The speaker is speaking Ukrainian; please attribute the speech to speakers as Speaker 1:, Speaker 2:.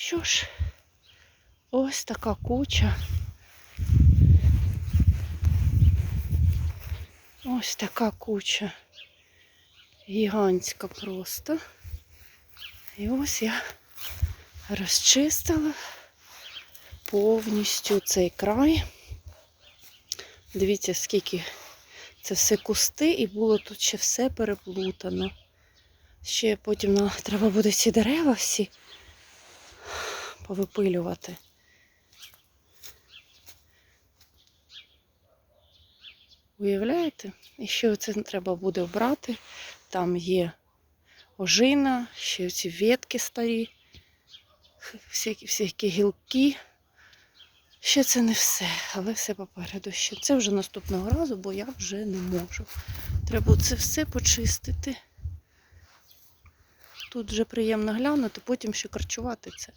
Speaker 1: Що ж, ось така куча. Ось така куча. Гігантська просто. І ось я розчистила повністю цей край. Дивіться, скільки це все кусти, і було тут ще все переплутано. Ще потім нам треба буде ці дерева всі повипилювати. Уявляєте? І ще це треба буде вбрати. Там є ожина, ще ці ветки старі, всякі, всякі гілки. Ще це не все, але все попереду ще. Це вже наступного разу, бо я вже не можу. Треба це все почистити. Тут вже приємно глянути, потім ще харчувати це.